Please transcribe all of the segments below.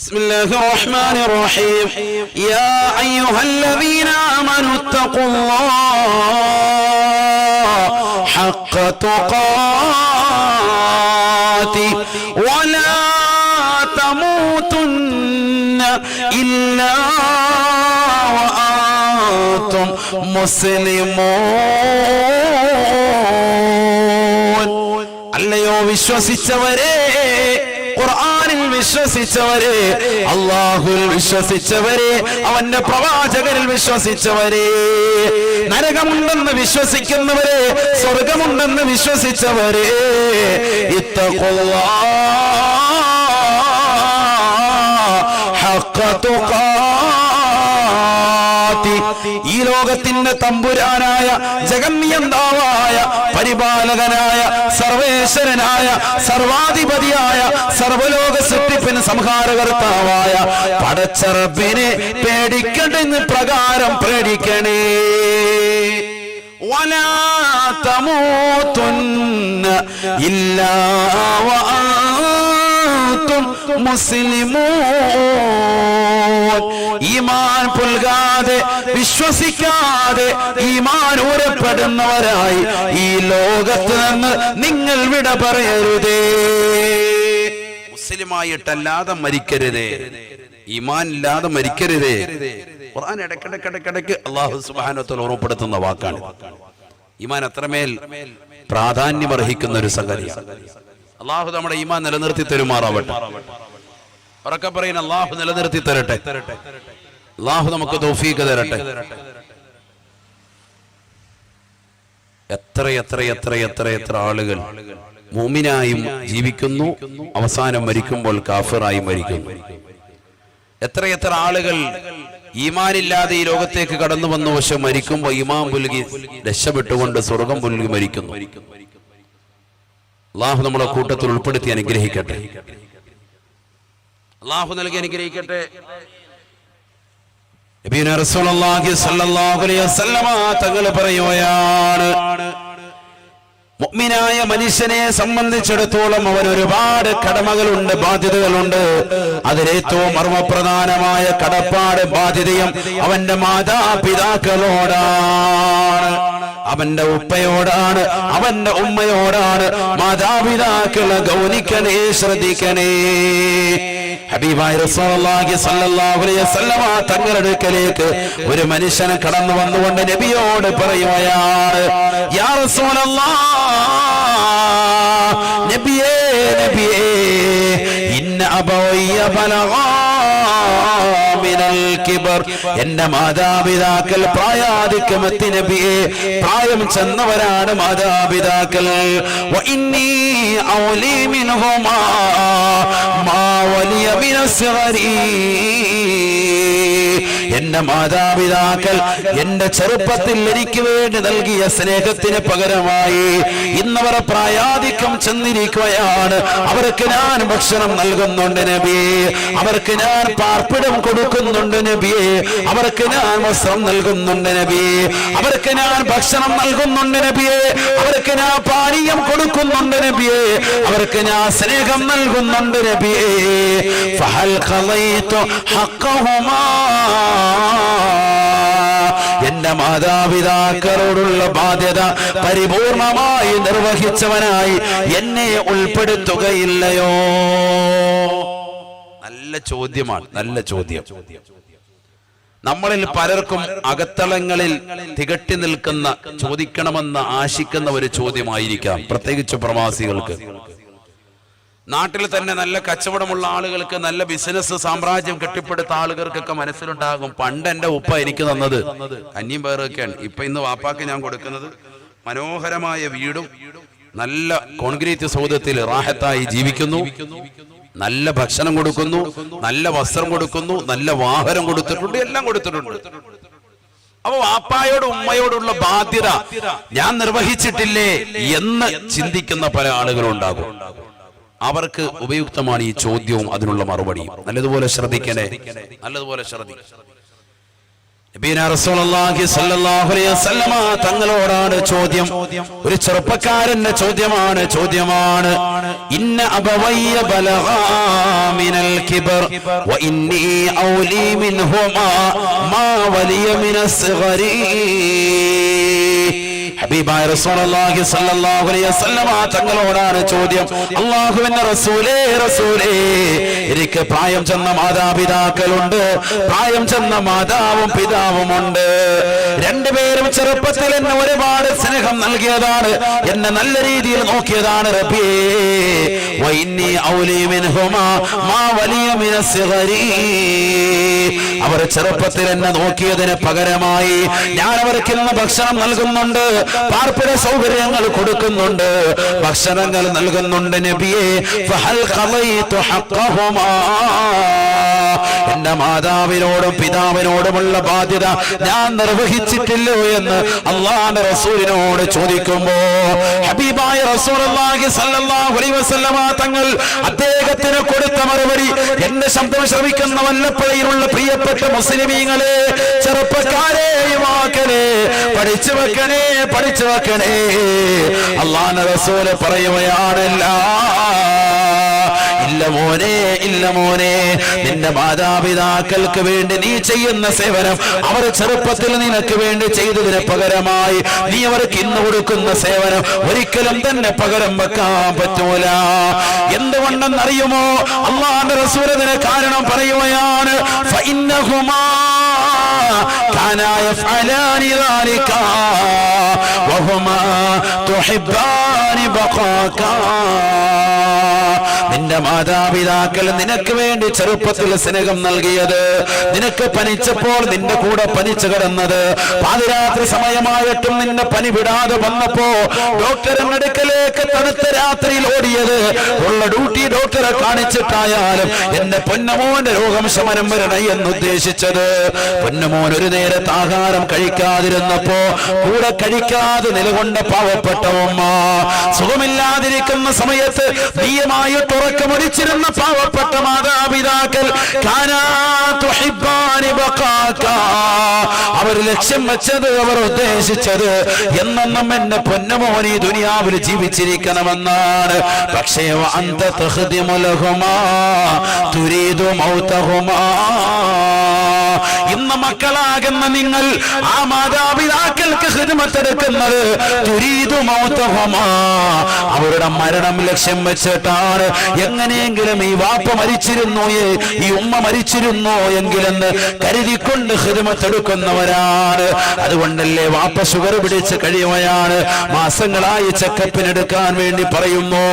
بسم الله الرحمن الرحيم يا أيها الذين آمنوا اتقوا الله حق تقاته ولا تموتن إلا وأنتم مسلمون അല്ലയോ വിശ്വസിച്ചവരെ ഖുർആനിൽ വിശ്വസിച്ചവരെ അള്ളാഹുൽ വിശ്വസിച്ചവരെ അവന്റെ പ്രവാചകരിൽ വിശ്വസിച്ചവരെ നരകമുണ്ടെന്ന് വിശ്വസിക്കുന്നവരെ സ്വർഗമുണ്ടെന്ന് വിശ്വസിച്ചവരെ ഹഖ തുഖാത്തി. ഈ ലോകത്തിന്റെ തമ്പുരാനായ ജഗന്യന്താവായ പരിപാലകനായ സർവേശ്വരനായ സർവാധിപതിയായ സർവലോക സൃഷ്ടിപ്പിന് സംഹാരകർത്താവായ പടച്ചറബിനെ പേടിക്കണ്ടെന്ന് പ്രകാരം പേടിക്കണേ ولا تموتن إلا وأنتم മുസ്ലിമൂൻ. ഈമാൻ പുൽകാതെ വിശ്വസിക്കാതെ ഈമാൻ ഊരപ്പെടുന്നവരായി ഈ ലോകത്ത് നിന്ന് നിങ്ങൾ വിട പറയരുതേ. മുസ്ലിമായിട്ടല്ലാതെ മരിക്കരുതേ. ഈമാൻ ഇല്ലാതെ മരിക്കരുതേ. ഖുർആൻ ഇടക്കിടക്കിടക്കിടക്ക് അള്ളാഹു സുബാനത്തോൽ ഉറപ്പെടുത്തുന്ന വാക്കാണ് ഈമാൻ അത്രമേൽ പ്രാധാന്യം അർഹിക്കുന്ന ഒരു സംഗതിയാണ്. അള്ളാഹു നമ്മുടെ ഈമാൻ നിലനിർത്തി തരുമാറാവട്ടെ. ഉറക്കെ പറയുന്ന അള്ളാഹു നിലനിർത്തി തരട്ടെ. അള്ളാഹു നമുക്ക് തോഫീക്ക് തരട്ടെ. എത്ര എത്ര എത്ര എത്ര എത്ര ആളുകൾ മൂമിനായും ജീവിക്കുന്നു അവസാനം മരിക്കുമ്പോൾ കാഫിറായി മരിക്കുന്നു. എത്ര എത്ര ആളുകൾ ഈമാനില്ലാതെ ഈ ലോകത്തേക്ക് കടന്നു വന്നു പക്ഷെ മരിക്കുമ്പോൾ ഈമാൻ പുലുകി രക്ഷപ്പെട്ടുകൊണ്ട് സ്വർഗം പുലുകി മരിക്കുന്നു. അള്ളാഹു നമ്മളെ കൂട്ടത്തിൽ ഉൾപ്പെടുത്തി അനുഗ്രഹിക്കട്ടെ. അള്ളാഹു നൽകി അനുഗ്രഹിക്കട്ടെ. തങ്ങൾ മനുഷ്യനെ സംബന്ധിച്ചിടത്തോളം അവൻ ഒരുപാട് കടമകളുണ്ട് ബാധ്യതകളുണ്ട്. അതിലേറ്റവും മർമ്മപ്രധാനമായ കടപ്പാട് ബാധ്യതയും അവന്റെ മാതാപിതാക്കളോടാണ്. അവന്റെ ഉപ്പയോടാണ് അവന്റെ ഉമ്മയോടാണ്. മാതാപിതാക്കളെ ഗൗനിക്കണേ ശ്രദ്ധിക്കണേ. ഹബീബായ റസൂലുള്ളാഹി സ്വല്ലല്ലാഹു അലൈഹി വസല്ലമ തങ്ങളുടെ അടുക്കലേക്ക് ഒരു മനുഷ്യനെ കടന്നു വന്നുകൊണ്ട് നബിയോട് പറയുകയാണ് യാ നബിയേ നബിയേ ഇന്ന അബോയ്യ മിനൽ കിബർ എന്റെ മാതാപിതാക്കൾ നബിയെ പ്രായം ചെന്നവരാണ് മാതാപിതാക്കൾ. എന്റെ മാതാപിതാക്കൾ എന്റെ ചെറുപ്പത്തിൽ എനിക്ക് വേണ്ടി നൽകിയ സ്നേഹത്തിന് പകരമായി ഇന്നവർ പ്രായാധിക്യം ചെന്നിരിക്കുകയാണ്. അവർക്ക് ഞാൻ ഭക്ഷണം നൽകുന്നുണ്ട് നബിയെ. അവർക്ക് ഞാൻ പാർപ്പിടം കൊടുക്കുന്നുണ്ട് നബിയെ. അവർക്ക് ഞാൻ വസ്ത്രം നൽകുന്നുണ്ട് നബിയെ. അവർക്ക് ഞാൻ ഭക്ഷണം നൽകുന്നുണ്ട് നബിയെ. അവർക്ക് ഞാൻ പാനീയം കൊടുക്കുന്നുണ്ട് നബിയെ. അവർക്ക് ഞാൻ സ്നേഹം നൽകുന്നുണ്ട് നബിയെ. ഫഹൽ ഖളൈതു ഹഖഹുമാ. എന്റെ മാതാപിതാക്കളോടുള്ള ബാധ്യത പരിപൂർണമായി നിർവഹിച്ചവനായി എന്നെ ഉൾപ്പെടുത്തുകയില്ലയോ? നല്ല ചോദ്യമാണ് നല്ല ചോദ്യം. നമ്മളിൽ പലർക്കും അകത്തളങ്ങളിൽ തികട്ടി നിൽക്കുന്ന ചോദിക്കണമെന്ന് ആശിക്കുന്ന ഒരു ചോദ്യമായിരിക്കാം പ്രത്യേകിച്ച് പ്രവാസികൾക്ക്. നാട്ടിൽ തന്നെ നല്ല കച്ചവടമുള്ള ആളുകൾക്ക് നല്ല ബിസിനസ് സാമ്രാജ്യം കെട്ടിപ്പടുത്ത ആളുകൾക്കൊക്കെ മനസ്സിലുണ്ടാകും. പണ്ട് എന്റെ ഉപ്പ എനിക്ക് തന്നത്. അന്യം പേരൊക്കെയാണ് ഇപ്പൊ ഇന്ന് വാപ്പാക്ക് ഞാൻ കൊടുക്കുന്നത് മനോഹരമായ വീടും നല്ല കോൺക്രീറ്റ് സൗദത്തിൽ റാഹത്തായി ജീവിക്കുന്നു. നല്ല ഭക്ഷണം കൊടുക്കുന്നു. നല്ല വസ്ത്രം കൊടുക്കുന്നു. നല്ല വാഹനം കൊടുത്തിട്ടുണ്ട്. എല്ലാം കൊടുത്തിട്ടുണ്ട്. അപ്പൊ വാപ്പായോട് ഉമ്മയോടുള്ള ബാധ്യത ഞാൻ നിർവഹിച്ചിട്ടില്ലേ എന്ന് ചിന്തിക്കുന്ന പല ആളുകളുണ്ടാകും അവർക്ക് ഉപയുക്തമാണ് ഈ ചോദ്യവും അതിനുള്ള മറുപടിയും. നല്ലതുപോലെ ശ്രദ്ധിക്കണേ. നല്ലതുപോലെ ശ്രദ്ധി തങ്ങളോടാണ് ചോദ്യം. ഒരു ചെറുപ്പക്കാരന്റെ ചോദ്യമാണ്. ചോദ്യമാണ് ഇന്ന അബവയ്യ ബലഗാ മിനൽ കിബർ വഇന്നി ഔലി മിൻഹുമാ മാ വലിയ മിനസ്ഗരി ഹബീബായ റസൂലുള്ളാഹി സ്വല്ലല്ലാഹു അലൈഹി വസല്ലമ തങ്ങളോടാണ് ചോദ്യം. അല്ലാഹുവിന്റെ റസൂലേ റസൂലേ എനിക്ക് പ്രായം ചെന്ന മാതാപിതാക്കളുണ്ട്. പ്രായം ചെന്ന മാതാവും പിതാവുമുണ്ട്. രണ്ടുപേരും ചെറുപ്പത്തിൽ എന്നെ ഒരുപാട് സ്നേഹം നൽകിയതാണ്. എന്നെ നല്ല രീതിയിൽ നോക്കിയതാണ് അവർ ചെറുപ്പത്തിൽ എന്നെ നോക്കിയതിന് പകരമായി ഞാൻ അവർക്ക് ഇന്ന് ഭക്ഷണം നൽകുന്നുണ്ട്. പാർപ്പിട സൗകര്യങ്ങൾ കൊടുക്കുന്നുണ്ട്. ഭക്ഷണങ്ങൾ നൽകുന്നുണ്ട് നബിയെ. എന്റെ മാതാവിനോടും പിതാവിനോടുമുള്ള ബാധ്യത ഞാൻ നിർവഹിച്ചിട്ടില്ലോ എന്ന് അള്ളാന്റെ റസൂലിനോട് ചോദിക്കുമ്പോ ഹബീബായ തങ്ങൾ അദ്ദേഹത്തിന് കൊടുത്ത മറുപടി എന്റെ ശബ്ദം ശ്രമിക്കുന്ന വല്ലപ്പുഴയിലുള്ള പ്രിയപ്പെട്ട മുസ്ലിമീങ്ങളെ ചെറുപ്പക്കാരെ യുവാക്കളെ പഠിച്ചു വെക്കണേ പഠിച്ചു വെക്കണേ. അള്ളാന റസൂൽ പറയുകയാണല്ല. ഇല്ല മോനെ ഇല്ല മോനെ നിന്റെ മാതാപിതാക്കൾക്ക് വേണ്ടി നീ ചെയ്യുന്ന സേവനം അവർ ചെറുപ്പത്തിൽ നിനക്ക് വേണ്ടി ചെയ്തതിന് പകരമായി നീ അവർക്ക് ഇന്ന് കൊടുക്കുന്ന സേവനം ഒരിക്കലും തന്നെ പകരം വെക്കാൻ പറ്റൂല. എന്തുകൊണ്ടെന്നറിയുമോ? അള്ളാന്റെ റസൂലതിന് കാരണം പറയുകയാണ് ഫഇന്നഹുമാ كانا يفعلان ذلك وهما تحبان بقاك നിന്റെ മാതാപിതാക്കൾ നിനക്ക് വേണ്ടി ചെറുപ്പത്തിൽ സ്നേഹം നൽകിയത് നിനക്ക് പനിച്ചപ്പോൾ നിന്റെ കൂടെ പനിച്ചു കിടന്നത് പാതിരാത്രി സമയമായിട്ടും നിന്നെ പനി വിടാതെ വന്നപ്പോ ഡോക്ടറിന്റെ അടുക്കലേക്ക് തണുത്ത രാത്രിയിൽ ഓടിയത് ഉള്ള ഡ്യൂട്ടി ഡോക്ടറെ കാണിച്ചിട്ടായാലും എന്റെ പൊന്നമോന്റെ രോഗം ശമനം വരണേ എന്ന് ഉദ്ദേശിച്ചത് പൊന്നമോൻ ഒരു നേരത്തെ ആഹാരം കഴിക്കാതിരുന്നപ്പോ കൂടെ കഴിക്കാതെ നിലകൊണ്ട പാവപ്പെട്ട ഉമ്മ. സുഖമില്ലാതിരിക്കുന്ന സമയത്ത് നീയമായി തുറക്കമൊടിച്ചിരുന്ന പാവപ്പെട്ട മാതാപിതാക്കൾ അവർ ലക്ഷ്യം വെച്ചത് അവർ ഉദ്ദേശിച്ചത് എന്നെന്നും എന്റെ പൊന്നമോൻ ഈ ദുനിയാവിൽ ജീവിച്ചിരിക്കണമെന്നാണ്. പക്ഷേ അന്ത ഇന്ന് മക്കളാകുന്ന നിങ്ങൾ ആ മാതാപിതാക്കൾക്ക് മൗതഹുമാ അവരുടെ മരണം ലക്ഷ്യം വെച്ചിട്ടാണ് എങ്ങനെയെങ്കിലും ഈ വാപ്പ മരിച്ചിരുന്നോയേ ഈ ഉമ്മ മരിച്ചിരുന്നോ എങ്കിലെന്ന് കരുതിക്കൊണ്ട് ഹൃദമത്തെടുക്കുന്നവരാണ് അതുകൊണ്ടല്ലേ വാപ്പ ഷുഗർ പിടിച്ച് കഴിയുകയാണ്. മാസങ്ങളായി ചെക്കപ്പിനെടുക്കാൻ വേണ്ടി പറയുന്നു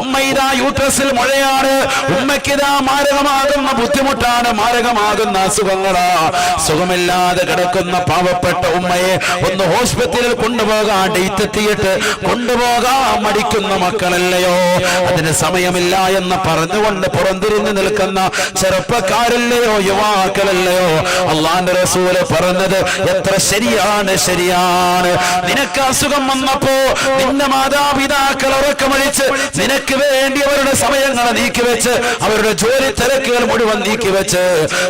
ഉമ്മ ഇതാ യൂട്രസിൽ മുഴയാണ്. ഉമ്മയ്ക്കിതാ മാരകമാകുന്ന ബുദ്ധിമുട്ടാണ്. മാരകമാകുന്ന അസുഖങ്ങളാ. സുഖമില്ലാതെ കിടക്കുന്ന പാവപ്പെട്ട ഉമ്മയെ ഒന്ന് ഹോസ്പിറ്റലിൽ കൊണ്ടുപോകാൻ ഡേറ്റ് എത്തിയിട്ട് കൊണ്ടുപോകാൻ മടിക്കുന്ന മക്കളല്ലയോ? അതിന് സമയമില്ല എന്ന് പറഞ്ഞുകൊണ്ട് പുറന്തിരിഞ്ഞ് നിൽക്കുന്ന ചെറുപ്പക്കാരല്ലയോ? യുവാക്കളല്ലയോ? അള്ളാന്റെ റസൂൽ പറഞ്ഞത് എത്ര ശരിയാണ് ശരിയാണ്. നിനക്ക് അസുഖം വന്നപ്പോ നിന്റെ മാതാപിതാക്കൾ ഉറക്കമഴിച്ച് നിനക്ക് വേണ്ടി അവരുടെ സമയങ്ങൾ നീക്കിവെച്ച് അവരുടെ ജോലി തിരക്കുകൾ മുഴുവൻ നീക്കിവെച്ച്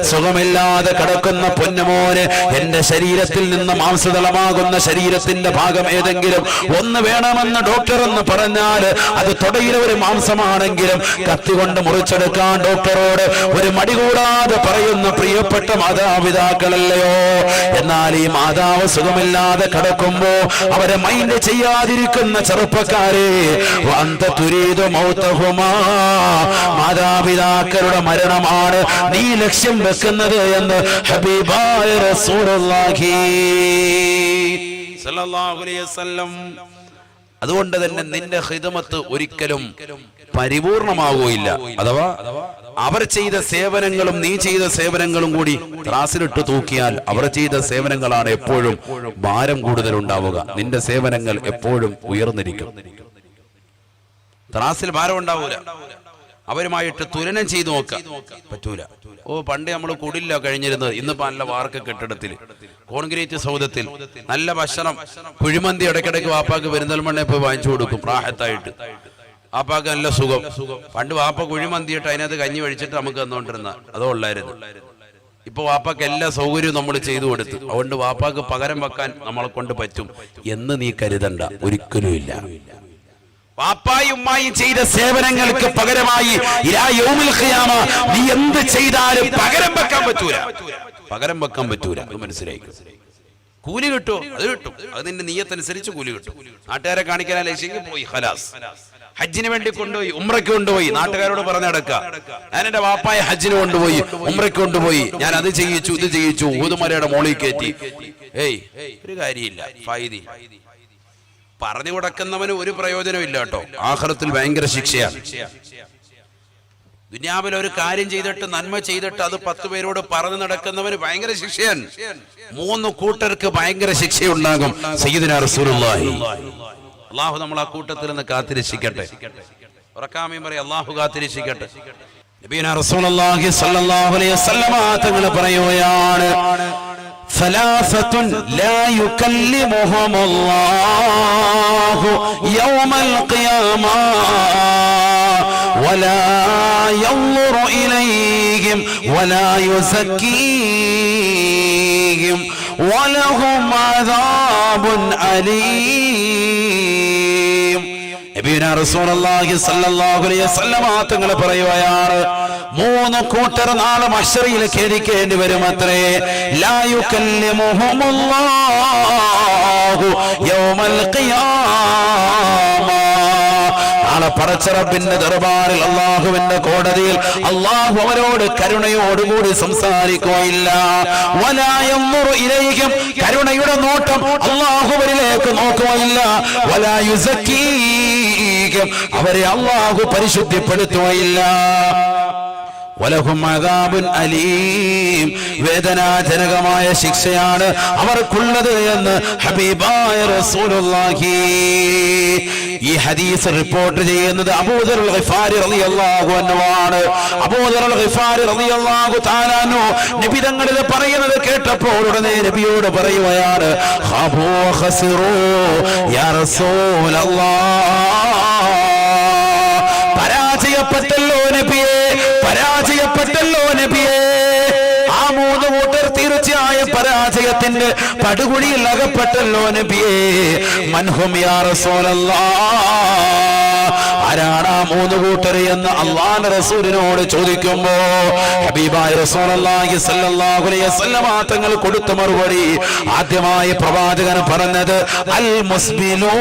സുഖമില്ലാതെ കിടക്കുന്ന പൊന്നുമോന് എന്റെ ശരീരത്തിൽ നിന്ന് മാംസതളമാകുന്ന ശരീരത്തിന്റെ ഭാഗം ഏതെങ്കിലും ഒന്ന് വേണമെന്ന് ഡോക്ടർ എന്ന് പറഞ്ഞാൽ അത് തുടയിലെ ഒരു മാംസമാണെങ്കിലും കത്തി കൊണ്ട് മുറിച്ചെടുക്കാൻ ഡോക്ടറോട് ഒരു മടി കൂടാതെ പറയുന്ന പ്രിയപ്പെട്ട മാതാപിതാക്കളല്ലയോ? എന്നാൽ ഈ മാതാവ് സുഖമില്ലാതെ കിടക്കുമ്പോ അവരെ മൈൻഡ് ചെയ്യാതിരിക്കുന്ന ചെറുപ്പക്കാരെ വന്ത തുരീതു മാതാപിതാക്കളുടെ മരണമാണ് നീ ലക്ഷ്യം വെക്കുന്നത് എന്ന് ഹബീബായ റസൂലുള്ളാഹി അലൈഹി വസല്ലം. അതുകൊണ്ട് തന്നെ നിന്റെ ഹിതമത്ത് ഒരിക്കലും പരിപൂർണമാവുകയില്ല. അഥവാ അവർ ചെയ്ത സേവനങ്ങളും നീ ചെയ്ത സേവനങ്ങളും കൂടി ത്രാസിലിട്ട് തൂക്കിയാൽ അവർ ചെയ്ത സേവനങ്ങളാണ് എപ്പോഴും ഭാരം കൂടുതൽ ഉണ്ടാവുക നിന്റെ സേവനങ്ങൾ എപ്പോഴും ഉയർന്നിരിക്കും. ത്രാസിൽ ഭാരം ഉണ്ടാവൂല അവരുമായിട്ട് തുലനം ചെയ്തു നോക്കുക പറ്റൂല. ഓ പണ്ട് നമ്മൾ കുടില്ല കഴിഞ്ഞിരുന്നത്. ഇന്നിപ്പോ നല്ല വാർക്ക കെട്ടിടത്തിൽ കോൺക്രീറ്റ് സൗദത്തിൽ നല്ല ഭക്ഷണം. കുഴിമന്തി ഇടയ്ക്കിടയ്ക്ക് വാപ്പാക്ക് പെരുന്തൽമണ്ണ പോയി വാങ്ങിച്ചു കൊടുക്കും പ്രാഹത്തായിട്ട് വാപ്പാക്ക് നല്ല സുഖം. പണ്ട് വാപ്പ കുഴിമന്തിയിട്ട് അതിനകത്ത് കഞ്ഞി കഴിച്ചിട്ട് നമുക്ക് തന്നോണ്ടിരുന്ന. അതോ ഉള്ളായിരുന്നു. ഇപ്പൊ വാപ്പാക്ക് എല്ലാ സൗകര്യവും നമ്മൾ ചെയ്തു കൊടുത്തു. അതുകൊണ്ട് വാപ്പാക്ക് പകരം വെക്കാൻ നമ്മളെ കൊണ്ട് പറ്റും എന്ന് നീ കരുതണ്ട. ഒരിക്കലും ഇല്ല. വാപ്പായും ഉമ്മായും ചെയ്ത സേവനങ്ങൾക്ക് പകരമായി നീ എന്ത് ചെയ്താലും പകരം വെക്കാൻ പറ്റൂല. പകരം വെക്കാൻ പറ്റൂല. മനസ്സിലായി കൂലി കിട്ടുമോ അത് കിട്ടും. അത് നിന്റെ നീയത്തനുസരിച്ച് കൂലി കിട്ടും. നാട്ടുകാരെ കാണിക്കാൻ ലക്ഷ്യം പോയി ഹലാസ് ഹജ്ജിന് വേണ്ടി കൊണ്ടുപോയി ഉമ്രയ്ക്ക് കൊണ്ടുപോയി. നാട്ടുകാരോട് പറഞ്ഞു നടക്ക ഞാൻ എന്റെ വാപ്പായ ഹജ്ജിന് കൊണ്ടുപോയി ഉമ്രയ്ക്ക് കൊണ്ടുപോയി. ഞാൻ അത് ചെയ്യിച്ചു ഇത് ചെയ്യിച്ചു. ഊതുമലയുടെ മോളിൽ കയറ്റി. ഏയ് ഒരു കാര്യമില്ല. ഫായിദി പറഞ്ഞു കൊടുക്കുന്നവന് ഒരു പ്രയോജനമില്ല കേട്ടോ. ആഹ്റത്തിൽ ഭയങ്കര ശിക്ഷയാണ്. ദുനിയാവിൽ ഒരു കാര്യം ചെയ്തിട്ട് നന്മ ചെയ്തിട്ട് അത് പത്ത് പേരോട് പറഞ്ഞു നടക്കുന്നവന് ഭയങ്കര ശിക്ഷയാണ്. മൂന്ന് കൂട്ടർക്ക് ഭയങ്കര ശിക്ഷയുണ്ടാകും. സയ്യിദിന റസൂലുള്ളാഹി. അള്ളാഹു നമ്മൾ ആ കൂട്ടത്തിൽ നിന്ന് കാത്തിരിക്കട്ടെ ഉറക്കാമയും പറയും അള്ളാഹു കാത്തിരക്ഷിക്കട്ടെ. നബീന റസൂലുള്ളാഹി അലൈഹി വസല്ലമ തങ്ങൾ പറയുകയാണ് ثلاثة لا يكلمهم الله يوم القيامة ولا ينظر إليهم ولا يزكيهم ولهم عذاب أليم മൂന്ന് നാളെ യൗമൽ ഖിയാമ. പടച്ചറബിന്റെ ദർബാറിൽ അള്ളാഹുവിന്റെ കോടതിയിൽ അള്ളാഹു അവരോട് കരുണയോടുകൂടി സംസാരിക്കുകയില്ല. കരുണയുടെ നോട്ടം അള്ളാഹുവരിലേക്ക് നോക്കുകയില്ല. വലായുസക്കീകം അവരെ അള്ളാഹു പരിശുദ്ധിപ്പെടുത്തുകയില്ല. അലീം. വേദനാജനകമായ ശിക്ഷയാണ് അവർക്കുള്ളത് എന്ന് ഹബീബായ റസൂലുള്ളാഹി. ഈ ഹദീസ് റിപ്പോർട്ട് ചെയ്യുന്നത് അബൂദറുൽ ഗിഫാരി റളിയല്ലാഹു അൻഹുവാണ്. അബൂദർ ഗിഫാരി റളിയല്ലാഹു തആല അൻഹു നബി തങ്ങളിൽ പറയുന്നത് കേട്ടപ്പോൾ ഉടനെ നബിയോട് പറയുകയാണ് ഖാബൂ ഖസിറൂ യാ റസൂലല്ലാഹ് പരാജയത്തിന്റെ പടുകുഴിയിൽ അകപ്പെട്ടല്ലോ നബിയെ. മൻഹും യാ റസൂലല്ലാഹ് ആരാണ് ആ മൂന്ന് കൂട്ടർ എന്ന് അള്ളാഹ് റസൂലിനോട് ചോദിക്കുമ്പോ ഹബീബായ അലൈഹി വസല്ലമ തങ്ങൾ കൊടുത്ത മറുപടി ആദ്യമായി പ്രവാചകൻ പറഞ്ഞത് അൽ മുസ്ബിലോ.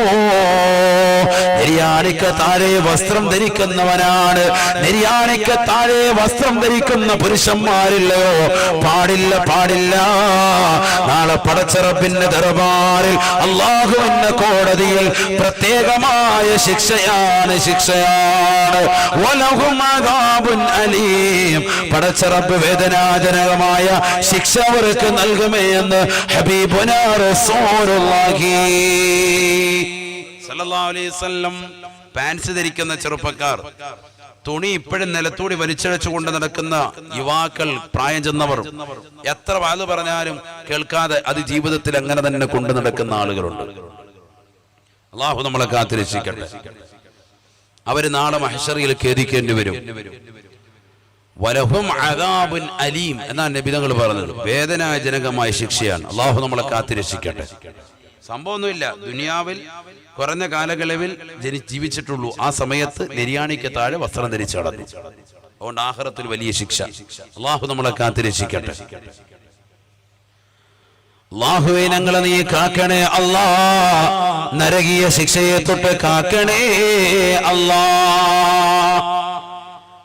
നെരിയാണിക്ക് താഴെ വസ്ത്രം ധരിക്കുന്നവനാണ്. നെരിയാണിക്ക് താഴെ വസ്ത്രം ധരിക്കുന്ന പുരുഷന്മാരില്ലയോ? പാടില്ല പാടില്ല. നാളെ പടച്ചറപ്പിന്റെ ദർബാറിൽ എന്ന കോടതിയിൽ പ്രത്യേകമായ ശിക്ഷയാണ് ശിക്ഷയാണ്. അലീം. പടച്ചറപ്പ് വേദനാജനകമായ ശിക്ഷ അവർക്ക് നൽകുമേ എന്ന് ഹബീബുന റസൂലുള്ളാഹി സല്ലല്ലാഹു അലൈഹി വസല്ലം. പാൻസ് ധരിക്കുന്ന ചെറുപ്പക്കാർ. തുണി ഇപ്പോഴും നിലത്തൂടി വലിച്ചഴച്ചുകൊണ്ട് നടക്കുന്ന യുവാക്കൾ പ്രായം ചെന്നവർ. എത്ര വാത് പറഞ്ഞാലും കേൾക്കാതെ അത് ജീവിതത്തിൽ അങ്ങനെ തന്നെ കൊണ്ടു നടക്കുന്ന ആളുകളുണ്ട്. അള്ളാഹു നമ്മളെ കാത്തിരക്ഷിക്കട്ടെ. അവർ നാളെ മഹഷറിയിൽ ഖേദിക്കേണ്ടി വരും. വലഹും അലീം എന്നാണ് നബിതങ്ങൾ പറഞ്ഞത്. വേദനാജനകമായ ശിക്ഷയാണ്. അള്ളാഹു നമ്മളെ കാത്തിരക്ഷിക്കട്ടെ. സംഭവമൊന്നുമില്ല. ദുനിയാവിൽ കുറഞ്ഞ കാലയളവിൽ ജനി ജീവിച്ചിട്ടുള്ളൂ. ആ സമയത്ത് നെരിയാണിക്ക് താഴെ വസ്ത്രം ധരിച്ചു കടന്നു അതുകൊണ്ട് ആഹ്റത്തിൽ വലിയ ശിക്ഷ. അള്ളാഹു നമ്മളെ കാത്തിരക്ഷിക്കട്ടെ അള്ളാഹുവെ ഞങ്ങളെ നീ കാക്കണേ അല്ലാ. നരകീയ ശിക്ഷയെ തൊട്ട് കാക്കണേ അല്ലാ.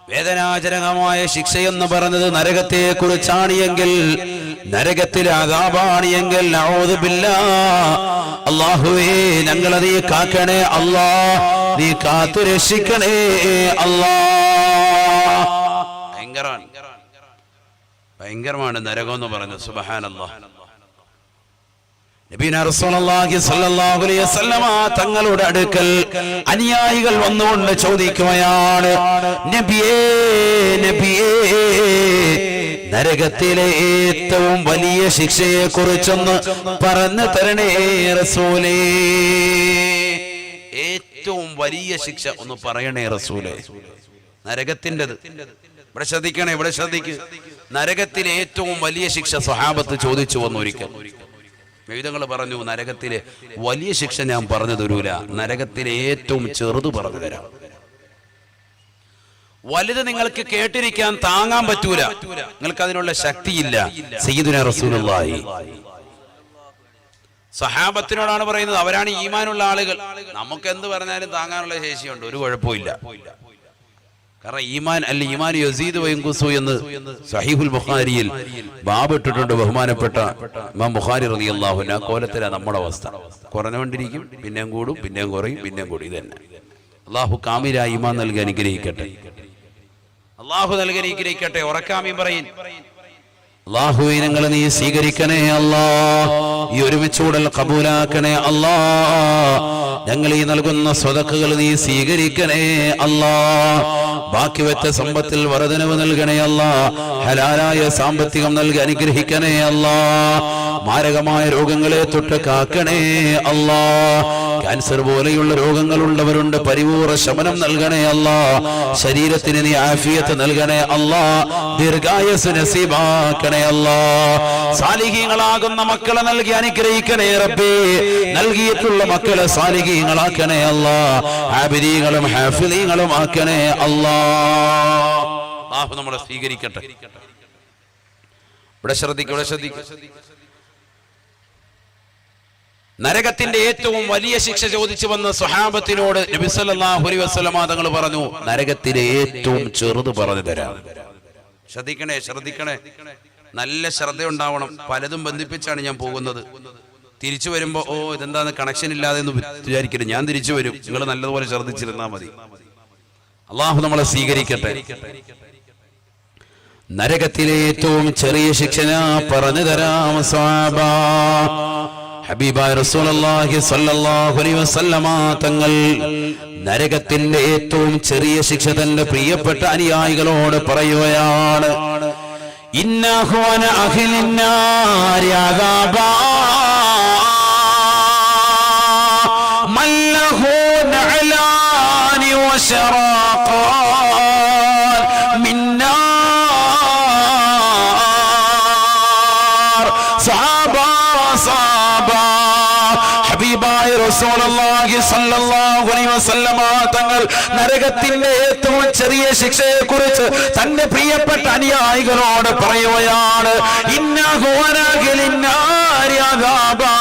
വേദനാജനകമായ ശിക്ഷയെന്ന് പറഞ്ഞത് നരകത്തെ കുറിച്ചാണ് എങ്കിൽ നരകത്തിൽ ആകാപാണ് എങ്കിൽ അള്ളാഹുവേ ഞങ്ങളെ നീ കാക്കണേ അല്ലാ. നീ കാത്തു രക്ഷിക്കണേ അല്ലാ. ഭയങ്കരമാണ്. ഭയങ്കരമാണ് നരകം എന്ന് പറഞ്ഞത്. നബീന റസൂലുള്ളാഹി സ്വല്ലല്ലാഹു അലൈഹി വസല്ലമ തങ്ങളുടെ അടുക്കൽ അനുയായികൾ വന്നുകൊണ്ട് ചോദിക്കുകയാണ് നബിയേ നബിയേ നരകത്തിലെ ഏറ്റവും വലിയ ശിക്ഷയെ കുറിച്ചൊന്ന് പറഞ്ഞു തരണേ റസൂലേ. ഏറ്റവും വലിയ ശിക്ഷ ഒന്ന് പറയണേ റസൂലേ. നരകത്തിന്റെത്. ഇവിടെ ശ്രദ്ധിക്കണേ ഇവിടെ ശ്രദ്ധിക്കുക നരകത്തിലെ ഏറ്റവും വലിയ ശിക്ഷ സ്വഹാബത്ത് ചോദിച്ചു ഒരിക്കൽ വേദങ്ങൾ പറഞ്ഞു നരകത്തിലെ വലിയ ശിക്ഷ ഞാൻ പറഞ്ഞു തരൂല. നരകത്തിലെ ഏറ്റവും ചെറുത് പറഞ്ഞു തരാം. വലുത് നിങ്ങൾക്ക് കേട്ടിരിക്കാൻ താങ്ങാൻ പറ്റൂല. നിങ്ങൾക്ക് അതിനുള്ള ശക്തിയില്ല. സയ്യിദുന റസൂലുള്ളാഹി. സഹാബത്തിനോടാണ് പറയുന്നത് അവരാണ് ഈമാനുള്ള ആളുകൾ. നമുക്ക് എന്ത് പറഞ്ഞാലും താങ്ങാനുള്ള ശേഷിയുണ്ട്. ഒരു കുഴപ്പമില്ല കാരണം ഈമാൻ അല്ല ഈമാൻ യസീദ് വയങ്കുസു എന്ന് സഹീഹുൽ ബുഖാരിയിൽ ബാബ് ഇട്ടിട്ടുണ്ട് ബഹുമാനപ്പെട്ട ഇമാം ബുഖാരി റളിയല്ലാഹു അൻഹു. ആ കോലത്തിലാണ് നമ്മുടെ അവസ്ഥ. കുറഞ്ഞുകൊണ്ടിരിക്കും പിന്നെയും കൂടും പിന്നെയും കുറയും പിന്നെയും കൂടും. ഇതന്നെ. തന്നെ അള്ളാഹു കാമില ഈമാൻ നൽകി അനുഗ്രഹിക്കട്ടെ. അള്ളാഹു നൽകി അനുഗ്രഹിക്കട്ടെ ഉറക്കാമീൻ പറയും അള്ളാഹുവെ ഞങ്ങൾ നീ സ്വീകരിക്കണേ അല്ലാ. ഈ ഒരുമിച്ചൂടൽ കബൂലാക്കണേ അല്ലാ. ഞങ്ങൾ ഈ നൽകുന്ന സ്വതക്കുകൾ നീ സ്വീകരിക്കണേ അല്ലാ. ബാക്കി വെച്ച സമ്പത്തിൽ നൽകണേ അല്ലാ. ഹലാലായ സാമ്പത്തികം നൽകി അനുഗ്രഹിക്കണേ അല്ല. മാരകമായ രോഗങ്ങളെ തൊട്ട് കാക്കണേ അല്ലാ. ക്യാൻസർ പോലെയുള്ള രോഗങ്ങളുള്ളവരുണ്ട്. പരിപൂർണ ശമനം നൽകണേ അല്ല. ശരീരത്തിന് നീ ആഫിയത്ത് നൽകണേ അല്ല. ദീർഘായസ് നസീബാക്കണേ അല്ല. സാലിഹീങ്ങളാകുന്ന മക്കളെ നൽകി അനുഗ്രഹിക്കണേ റബ്ബേ. നൽകിയിട്ടുള്ള മക്കളെ സാലിഹീങ്ങളാക്കണേ അല്ല. ആബിദീങ്ങളും ഹാഫിദീങ്ങളും ആക്കണേ അല്ലാ. നമ്മളെ സ്വീകരിക്കട്ടെ. ഇവിടെ ശ്രദ്ധിക്കും ഇവിടെ ശ്രദ്ധിക്കുക നരകത്തിന്റെ ഏറ്റവും വലിയ ശിക്ഷ ചോദിച്ചു വന്ന സ്വഹാബത്തിനോട് നബി സല്ലല്ലാഹു അലൈഹി വസല്ലമ തങ്ങൾ പറഞ്ഞു നരകത്തിലെ ഏറ്റവും ചെറുത് പറഞ്ഞു തരാം. ശ്രദ്ധിക്കണേ ശ്രദ്ധിക്കണേ. നല്ല ശ്രദ്ധ ഉണ്ടാവണം പലതും ബന്ധിപ്പിച്ചാണ് ഞാൻ പോകുന്നത്. തിരിച്ചു വരുമ്പോ ഓ ഇതെന്താന്ന് കണക്ഷൻ ഇല്ലാതെ എന്ന് വിചാരിക്കരുത്. ഞാൻ തിരിച്ചു വരും. നിങ്ങൾ നല്ലതുപോലെ ശ്രദ്ധിച്ചിരുന്നാ മതി. അള്ളാഹു നമ്മളെ സ്വീകരിക്കട്ടെ. നരകത്തിലെ ഏറ്റവും ചെറിയ ശിക്ഷന പറഞ്ഞു തരാം സ്വാബ ഹബീബായ റസൂലുള്ളാഹി സ്വല്ലല്ലാഹു അലൈഹി വസല്ലമ തങ്ങൾ നരകത്തിന്റെ ഏറ്റവും ചെറിയ ശിക്ഷ തന്റെ പ്രിയപ്പെട്ട അനുയായികളോട് പറയുകയാണ്. ഇന്നഹുവന അഖിലിന്നാരി അദാബാ മല്ലഹു നഅലാനി വശറാഖാൻ തങ്ങൾ നരകത്തിന്റെ ഏറ്റവും ചെറിയ ശിക്ഷയെ കുറിച്ച് തന്റെ പ്രിയപ്പെട്ട അനുയായികളോട് പറയുകയാണ്. ഇന്ന അനഗലിന്നാരി അദാബാ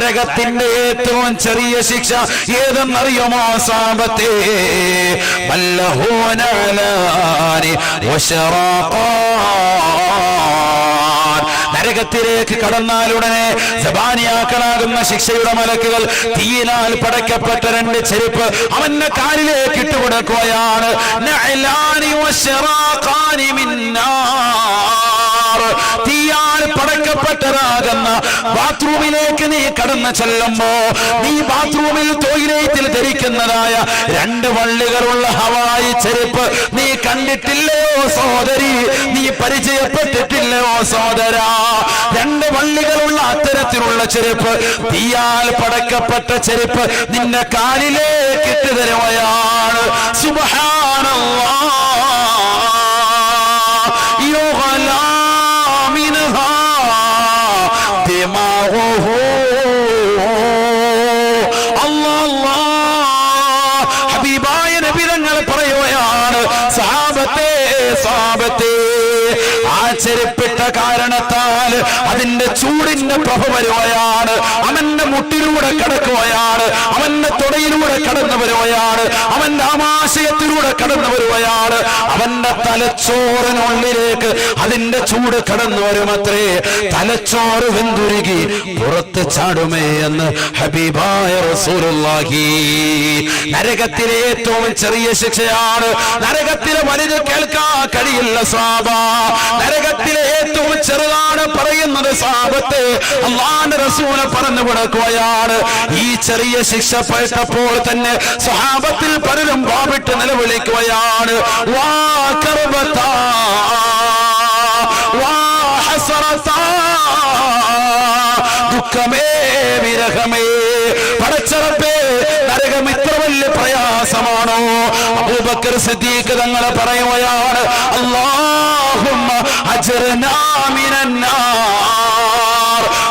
നരകത്തിന്റെ ഏറ്റവും ചെറിയ ശിക്ഷ ഏതെന്നറിയുമോ സാപത്തെ മല്ലഹൂനാലാനി വശറാഖാൻ. നരകത്തിലേക്ക് കടന്നാലുടനെ ജബാനിയാക്കലാകുന്ന ശിക്ഷയുടെ മലക്കുകൾ തീയിനാൽ പടയ്ക്കപ്പെട്ട രണ്ട് ചെരുപ്പ് അവന്റെ കാലിലേക്ക് ഇട്ടുകൊടുക്കുകയാണ് നഅലാനി വശറാഖാനി മിന്നാർ. തീയാൽ പടക്കപ്പെട്ടതാകുന്ന ബാത്റൂമിലേക്ക് നീ കടന്നു ചെല്ലുമ്പോ നീ ബാത്റൂമിൽ ടോയ്ലറ്റിൽ ധരിക്കുന്നതായ രണ്ട് വള്ളികളുള്ള ഹവായി ചെരുപ്പ് നീ കണ്ടിട്ടില്ലയോ സഹോദരി? നീ പരിചയപ്പെട്ടിട്ടില്ലയോ സഹോദര? രണ്ട് വള്ളികളുള്ള അത്തരത്തിലുള്ള ചെരുപ്പ് തീയാൽ പടക്കപ്പെട്ട ചെരുപ്പ് നിന്റെ കാലിലേക്ക് ഇട്ടുതരുമയാണ് തരുമയാണ് സുബഹാനല്ലാ دماغه الله الله ഹബീബായ നബി തങ്ങൾ പറയുകയാണ് സഹാബത്തെ സഹാബത്തെ ആ ചെരുപ്പിട്ട കാരണത്താൽ അതിന്റെ ചൂടിന്റെ പ്രഭ വരുകയാണ് അവന്റെ മുട്ടിലൂടെ കടക്കുകയാണ് അവന്റെ തുടയിലൂടെ കടന്നു വരുകയാണ് അവന്റെ ആമാശയത്തിലൂടെ കടന്നു വരുകയാണ് അവന്റെ തലച്ചോറിനുള്ളിലേക്ക് അതിന്റെ ചൂട് കടന്നു വരുമത്രേ. തലച്ചോറ് വെന്തുരുകി പുറത്ത് ചാടുമേ എന്ന് ഹബീബായ റസൂലുള്ളാഹി. നരകത്തിലെ ഏറ്റവും ചെറിയ ശിക്ഷയാണ്. നരകത്തിലെ വലുത് കേൾക്കാൻ കഴിയില്ല സാബ. നരകത്തിലെ ഏറ്റവും ചെറുതാണ് പറയുന്നത് സാപത്തെ അള്ളാന്റെ റസൂനെ പറഞ്ഞു കൊടുക്കുകയാണ്. ഈ ചെറിയ ശിക്ഷ പെട്ടപ്പോൾ തന്നെ സ്വഹാബത്തിൽ പലരും വാവിട്ട് നിലവിളിക്കുകയാണ് വാ കർബത്താ, വാ ഹസറത്താ, ദുഃഖമേ വിരഹമേ. പടച്ചറപ്പേ നരകം ഇത്ര വലിയ പ്രയാസമാണോ. അബൂബക്കർ സിദ്ദീഖ് തങ്ങളെ പറയുകയാണ് മിനന്നാർ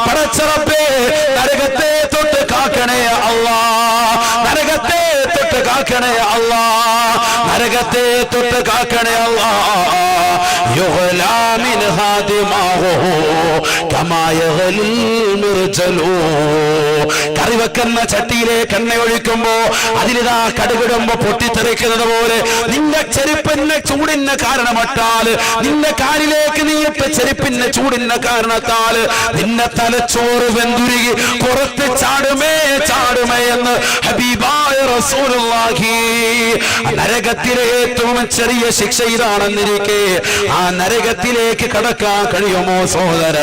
പടച്ചറപ്പേ നരകത്തെ തൊട്ട് കാക്കണേ നരകത്തെ തൊട്ട് കാക്കണേ അല്ലാ. നരകത്തെ തൊട്ട് കാക്കണേ അല്ലാ. യുഗ്ലാ മിൻഹാ ദിമാഹുഹു കമാ യഗ്ലിൽ മിർജലൂ. കറി വെക്കുന്ന ചട്ടിയിലേക്ക് എണ്ണ ഒഴിക്കുമ്പോ അതിലിതാ കടുകിടുമ്പോ പൊട്ടിത്തെറിക്കുന്നത് പോലെ നിന്റെ ചെരുപ്പിന്റെ ചൂടിന് കാരണമട്ടാൽ നിന്റെ കാലിലേക്ക് നീയിട്ട ചെരുപ്പിന്റെ ചൂടിന് കാരണത്താൽ നിന്നെ തലച്ചോറ് വെന്തുരുകി പുറത്ത് ചാടുമേ ചാടുമേ എന്ന് ഹബീബായ റസൂലുള്ളാഹി. നരകത്തിലെ ഏറ്റവും ചെറിയ ശിക്ഷ ഇതാണെന്നിരിക്കെ. ആ നരകത്തിലേക്ക് കടക്കാൻ കഴിയുമോ സഹോദര?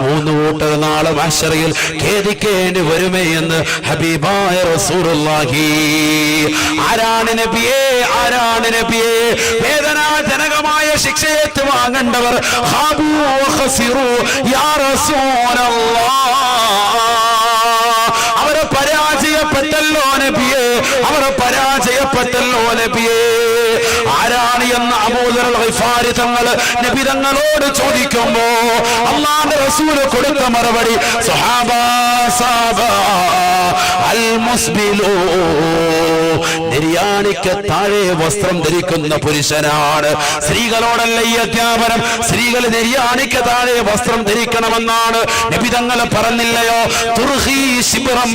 മൂന്ന് കൂട്ടർ നാളെ മാഷറയിൽ ഖേദിക്കേണ്ടി വരുമേ എന്ന് ഹബീബായ റസൂറുല്ലാഹി ആരാണ് നബിയേ? ആരാണ് നബിയേ? വേദനാജനകമായ ശിക്ഷയേറ്റ് വാങ്ങേണ്ടവർ യാ അവരെ പരാജയപ്പെട്ടല്ലോ നബിയെ. അവരെ പരാജയപ്പെട്ടല്ലോ നബിയെ. എന്ന് അബൂദർ ഗിഫാരി തങ്ങൾ നബി തങ്ങളോട് ചോദിക്കുമ്പോ അള്ളാന്റെ റസൂൽ കൊടുത്ത മറുപടി നിര്യാണിക്ക് താഴെ വസ്ത്രം ധരിക്കുന്ന പുരുഷനാണ്. സ്ത്രീകളോടല്ല ഈ അധ്യാപനം? സ്ത്രീകൾ നിര്യാണിക്ക് താഴെ വസ്ത്രം ധരിക്കണമെന്നാണ് നബി തങ്ങൾ പറഞ്ഞില്ലയോ? തുർഹി ശിബിറം.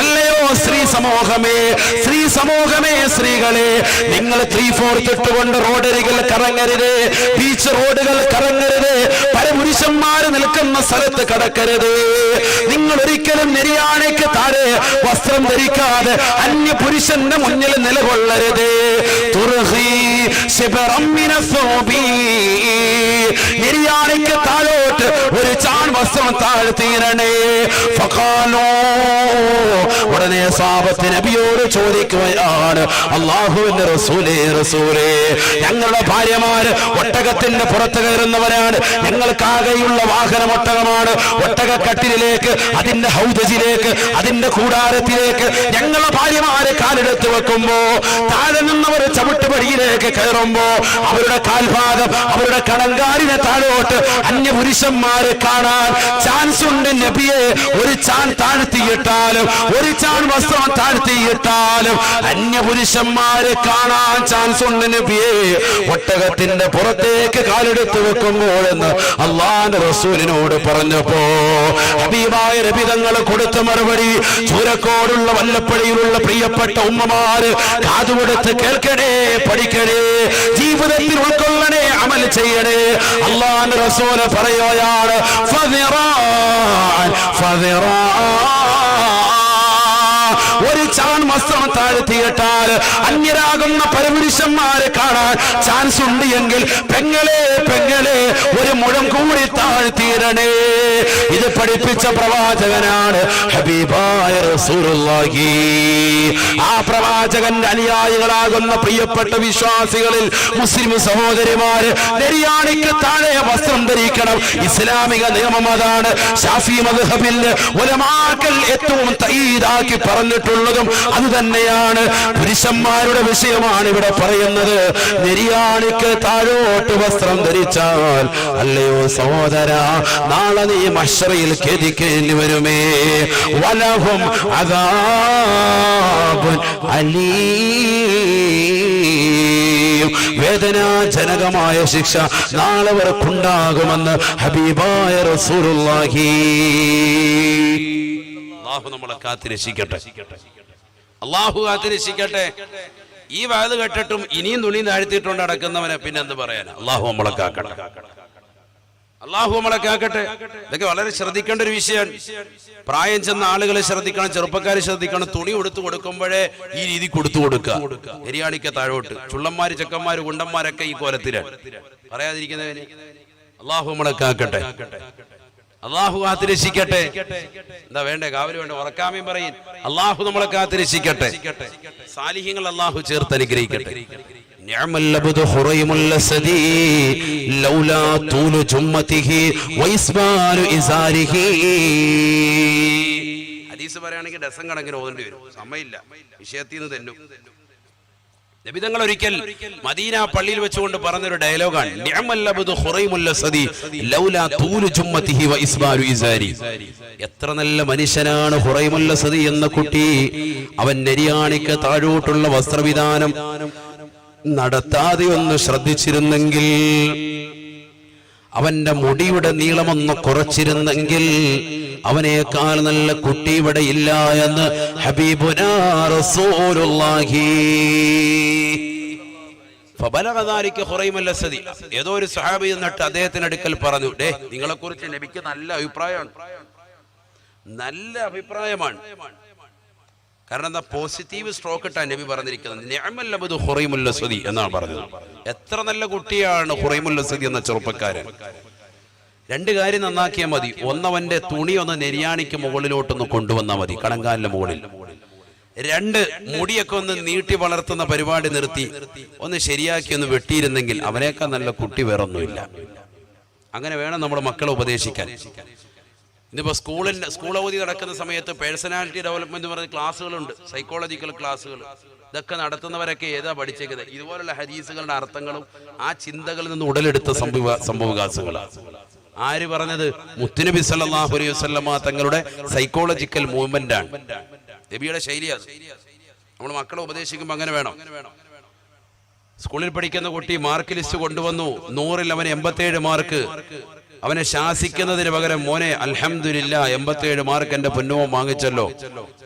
അല്ലയോ സ്ത്രീ സമൂഹമേ? സ്ത്രീ സമൂഹമേ സ്ത്രീകളെ നിങ്ങൾ ത്രീ ഫോർത്ത് ഇട്ടുകൊണ്ട് റോഡരികൾ കറങ്ങരുത്. ബീച്ച് റോഡുകൾ കറങ്ങരുത്. പരപുരുഷന്മാര് നിൽക്കുന്ന സ്ഥലത്ത് കടക്കരുത്. നിങ്ങൾ ഒരിക്കലും നിര്യാണയ്ക്ക് താഴെ വസ്ത്രം ധരിക്കാതെ അന്യ പുരുഷന്റെ മുന്നിൽ നിലകൊള്ളരുത്. സൗബി. താഴോട്ട് ഒരു ചാൺ താഴ്ത്തീരണേ ഫഖാലോ ഉടനെ സാപത്ത് നബിയോട് ചോദിക്കുകയാണ് അള്ളാഹുവിന്റെ റസൂലേ റസൂലേ ഞങ്ങളുടെ ഭാര്യമാര് ഒട്ടകത്തിന്റെ പുറത്ത് കയറുന്നവരാണ്. ഞങ്ങൾക്കാകെയുള്ള വാഹനം ഒട്ടകമാണ്. ഒട്ടകക്കട്ടിലേക്ക് അതിന്റെ ഹൗദജിലേക്ക് അതിന്റെ കൂടാരത്തിലേക്ക് ഞങ്ങളുടെ ഭാര്യമാരെ കാലെടുത്ത് വെക്കുമ്പോ താഴെ നിന്നവർ ചവിട്ടുപടിയിലേക്ക് കയറുമ്പോ അവരുടെ കാൽഭാഗം അവരുടെ കടങ്കാലിനെ താഴോട്ട് അന്യപുരുഷന്മാരെ കാണാൻ ചാൻസ് ഉണ്ട് നബിയെ. ഒരു ചാൻ താഴ്ത്തിയിട്ടാലും ഒരു ചാൻ വസ്ത്രം താഴ്ത്തിയിട്ടാലും അന്യപുരുഷന്മാരെ കാണാൻ ചാൻസ് ഉണ്ട് നബിയെ. ഒട്ടകത്തിന്റെ പുറത്തേക്ക് കാലെടുത്ത് വെക്കുമ്പോൾ എന്ന് അള്ളാന്റെ റസൂലിനോട് പറഞ്ഞപ്പോ ഹബീബായ രബിതങ്ങൾ കൊടുത്ത മറുപടി ചൂരക്കോടുള്ള വല്ലപ്പടിയിലുള്ള പ്രിയപ്പെട്ട ഉമ്മമാര് കാതുകൊടുത്ത് കേൾക്കണേ പഠിക്കണേ ജീവിതത്തിൽ ഉൾക്കൊള്ളണേ അമൽ ചെയ്യണേ. അള്ളാന്റെ റസൂൽ പറയുകയാണ് ഫദിറാൻ, ഫദിറാൻ. ഒരു ചാൻ വസ്ത്രം താഴ്ത്തിയിട്ടാൽ അന്യരാകുന്ന പരപുരുഷന്മാരെ കാണാൻ ചാൻസ് ഉണ്ട് എങ്കിൽ പെങ്ങളെ പെങ്ങളെ ഒരു മുഴം കൂടി താഴ്ത്തിയിടണേ ഇത് പഠിപ്പിച്ച പ്രവാചകനാണ് ഹബീബായ റസൂലുള്ളാഹി. ആ പ്രവാചകന്റെ അനുയായികളാകുന്ന പ്രിയപ്പെട്ട വിശ്വാസികളിൽ മുസ്ലിം സഹോദരിമാര് നെരിയാണിക്ക് താഴെ വസ്ത്രം ധരിക്കണം. ഇസ്ലാമിക നിയമം അതാണ്. ഷാഫി മദ്ഹബിൽ ഉലമാക്കൾ ഏറ്റവും തയ്യാറാക്കി പറഞ്ഞിട്ടുള്ളതും അത് തന്നെയാണ്. പുരുഷന്മാരുടെ വിഷയമാണ് ഇവിടെ പറയുന്നത്. നിര്യാണിക്ക് താഴോട്ട് വസ്ത്രം ധരിച്ചാൽ അല്ലയോ സഹോദര നാളെ നീ മഷറയിൽ ഖേദിക്കേണ്ടി വരുമേ. വലഹും അതാബുൻ അലീം. വേദനാജനകമായ ശിക്ഷ നാളെ അവർക്കുണ്ടാകുമെന്ന് ഹബീബായ റസൂലുള്ളാഹി. അള്ളാഹു നമ്മളെ കാത്തിരക്ഷിക്കട്ടെ. അള്ളാഹു കാത്തിരക്ഷിക്കട്ടെ. ഈ വയത് കേട്ടിട്ടും ഇനിയും തുണി താഴ്ത്തിയിട്ടുണ്ട് അടക്കുന്നവനെ പിന്നെ എന്ത് പറയാൻ അള്ളാഹു നമ്മളെ കാക്കട്ടെ. അള്ളാഹു നമ്മളെ കാക്കട്ടെ. ഇതൊക്കെ വളരെ ശ്രദ്ധിക്കേണ്ട ഒരു വിഷയമാണ് പ്രായം ചെന്ന ആളുകളെ ശ്രദ്ധിക്കണം ചെറുപ്പക്കാരെ ശ്രദ്ധിക്കണം. തുണി കൊടുത്തു കൊടുക്കുമ്പോഴേ ഈ രീതി കൊടുത്തു കൊടുക്കുക. എരിയാണിക്ക താഴോട്ട്. ചുള്ളന്മാര് ചെക്കന്മാര് ഗുണ്ടന്മാരൊക്കെ ഈ കോലത്തിലാണ്. പറയാതിരിക്കുന്നവന്. അള്ളാഹു നമ്മളെ കാക്കട്ടെ. അള്ളാഹു കാത്തിരക്ഷിക്കട്ടെ എന്താ വേണ്ടേ കാവല് വേണ്ട ഉറക്കാമയും പറയും അള്ളാഹു നമ്മളെ കാത്തിരക്ഷിക്കട്ടെ സാലിഹ്യങ്ങൾ അള്ളാഹു ചേർത്ത് അനുഗ്രഹിക്കട്ടെ نعم اللبد خريم الأسدي لولا طول جمته وإسبال إزاره ഹദീസ് പറയുകയാണെങ്കിൽ ഡസൻ കണക്കിന് ഓതേണ്ടി വരും സമയമില്ല വിഷയത്തിൽ നിന്ന് തെന്നും നബിതങ്ങൾ ഒരിക്കൽ മദീന പള്ളിയിൽ വെച്ചുകൊണ്ട് പറഞ്ഞൊരു ഡയലോഗാണ്. എത്ര നല്ല മനുഷ്യനാണ് ഹുറൈമുല്ല സതി എന്ന കുട്ടി. അവൻ നെരിയാണിക്ക് താഴോട്ടുള്ള വസ്ത്രവിധാനം നടത്താതെ ഒന്ന് ശ്രദ്ധിച്ചിരുന്നെങ്കിൽ അവന്റെ മുടിയുടെ നീളമൊന്ന് കുറച്ചിരുന്നെങ്കിൽ അവനേക്കാൾ നല്ല കുട്ടി ഇവിടെ ഇല്ല എന്ന് ഹബീബുനാ റസൂലുള്ളാഹി. ഫബലഗ ദാലിക ഖുറൈമുൽ അസദി. ഏതോ ഒരു സഹാബി എന്നിട്ട് അദ്ദേഹത്തിന് അടുക്കൽ പറഞ്ഞു ഡേ നിങ്ങളെ കുറിച്ച് നബിക്ക് നല്ല അഭിപ്രായമാണ്. നല്ല അഭിപ്രായമാണ്. കാരണം എന്താ പോസിറ്റീവ് സ്ട്രോക്ക് ഇട്ടാ നബി പറഞ്ഞിരിക്കുന്നത്. ഖുറൈമുൽ അസദി എന്നാണ് പറഞ്ഞത്. എത്ര നല്ല കുട്ടിയാണ് അസദി എന്ന ചെറുപ്പക്കാരൻ. രണ്ട് കാര്യം നന്നാക്കിയാൽ മതി. ഒന്നവന്റെ തുണി ഒന്ന് നെരിയാണിക്ക് മുകളിലോട്ടൊന്ന് കൊണ്ടുവന്നാൽ മതി കണങ്കാലിന്റെ മുകളിൽ. രണ്ട് മുടിയൊക്കെ ഒന്ന് നീട്ടി വളർത്തുന്ന പരിപാടി നിർത്തി ഒന്ന് ശരിയാക്കി ഒന്ന് വെട്ടിയിരുന്നെങ്കിൽ അവനേക്കാൾ നല്ല കുട്ടി വേറൊന്നുമില്ല. അങ്ങനെ വേണം നമ്മുടെ മക്കളെ ഉപദേശിക്കാൻ. ഇന്നിപ്പോ സ്കൂളിൽ സ്കൂൾ അവധി നടക്കുന്ന സമയത്ത് പേഴ്സണാലിറ്റി ഡെവലപ്മെന്റ് പറഞ്ഞ ക്ലാസ്സുകളുണ്ട്. സൈക്കോളജിക്കൽ ക്ലാസ്സുകൾ. ഇതൊക്കെ നടത്തുന്നവരൊക്കെ ഏതാ പഠിച്ചേക്കുന്നത്? ഇതുപോലുള്ള ഹരീസുകളുടെ അർത്ഥങ്ങളും ആ ചിന്തകളിൽ നിന്ന് ഉടലെടുത്ത സംഭവ സംഭവവികാസങ്ങളാണ് ആര് പറഞ്ഞത്? മുത്തുനബി സല്ലല്ലാഹു അലൈഹി വസല്ലമ തങ്ങളുടെ സൈക്കോളജിക്കൽ മൂവ്മെന്റ് ആണ്. നബിയുടെ ശൈലിയാണ് നമ്മൾ മക്കളെ ഉപദേശിക്കുമ്പോൾ അങ്ങനെ വേണം. സ്കൂളിൽ പഠിക്കുന്ന കുട്ടി മാർക്ക് ലിസ്റ്റ് കൊണ്ടുവന്നു. നൂറിൽ അവന് എൺപത്തേഴ് മാർക്ക്. അവനെ ശാസിക്കുന്നതിന് പകരം മോനെ അൽഹംദുലില്ല എൺപത്തിയേഴ് മാർക്ക് എന്റെ പൊന്നുമോ വാങ്ങിച്ചല്ലോ.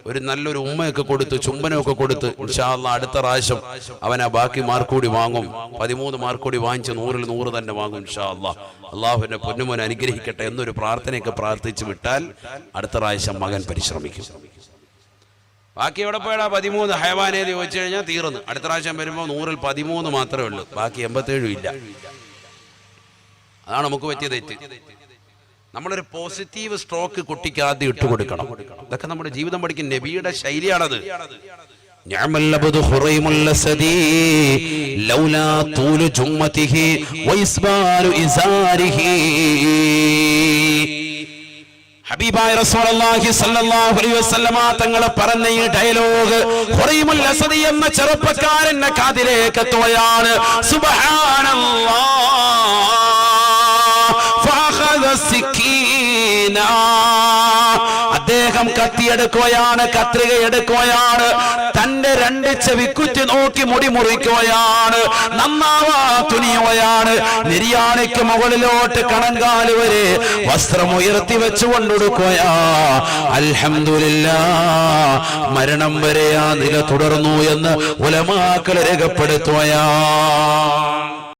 ഒരു നല്ലൊരു ഉമ്മയൊക്കെ കൊടുത്ത് ചുംബനമൊക്കെ കൊടുത്ത് ഇൻഷാല്ല അടുത്ത പ്രാവശ്യം അവൻ ആ ബാക്കി മാർക്ക് കൂടി വാങ്ങും. പതിമൂന്ന് മാർക്ക് കൂടി വാങ്ങിച്ച് നൂറിൽ നൂറ് തന്നെ വാങ്ങും ഇൻഷാ അല്ലാ അള്ളാഹു എന്റെ പൊന്നുമോനെ അനുഗ്രഹിക്കട്ടെ എന്നൊരു പ്രാർത്ഥനയൊക്കെ പ്രാർത്ഥിച്ചു വിട്ടാൽ അടുത്ത പ്രാവശ്യം മകൻ പരിശ്രമിക്കും. ബാക്കി എവിടെ പോയടാ? പതിമൂന്ന് ഹയവാനേത് ചോദിച്ചു കഴിഞ്ഞാൽ തീർന്നു. അടുത്ത പ്രാവശ്യം വരുമ്പോൾ നൂറിൽ പതിമൂന്ന് മാത്രമേ ഉള്ളൂ. ബാക്കി എൺപത്തേഴും ഇല്ല. അതാണ് നമുക്ക് പറ്റിയ തെറ്റ് നമ്മളൊരു പോസിറ്റീവ് സ്ട്രോക്ക് കുട്ടിക്ക് ആദ്യം ഇട്ട് കൊടുക്കണം ഇതൊക്കെ നമ്മുടെ ജീവിതം പഠിക്കുന്ന നബിയുടെ ശൈലിയാണത് نعم العبد خريم الأسدي لولا طول جمته وإسبال إزاره ഹബീബായ റസൂലുള്ളാഹി സ്വല്ലല്ലാഹു അലൈഹി വസല്ലമ തങ്ങൾ പറഞ്ഞ ഈ ഡയലോഗ് ഖുറൈമുൽ അസദി എന്ന ചെറുപ്പക്കാരന്റെ കാതിലേക്ക് എത്തുകയാണ് സുബ്ഹാനല്ലാഹ് അദ്ദേഹം കത്തിയെടുക്കുകയാണ് കത്രിക എടുക്കുകയാണ് തന്റെ രണ്ട് ചെവിക്കുറ്റി നോക്കി മുടി മുറിക്കുകയാണ് നന്നാവാ തുനിയുകയാണ്. നിര്യാണിക്ക് മുകളിലോട്ട് കണങ്കാൽ വരെ വസ്ത്രം ഉയർത്തി വെച്ചു കൊണ്ടൊടുക്കുകയാ അൽഹമില്ല മരണം വരെ ആ നില തുടർന്നു എന്ന് ഉലമാക്കൾ രേഖപ്പെടുത്തുകയാ.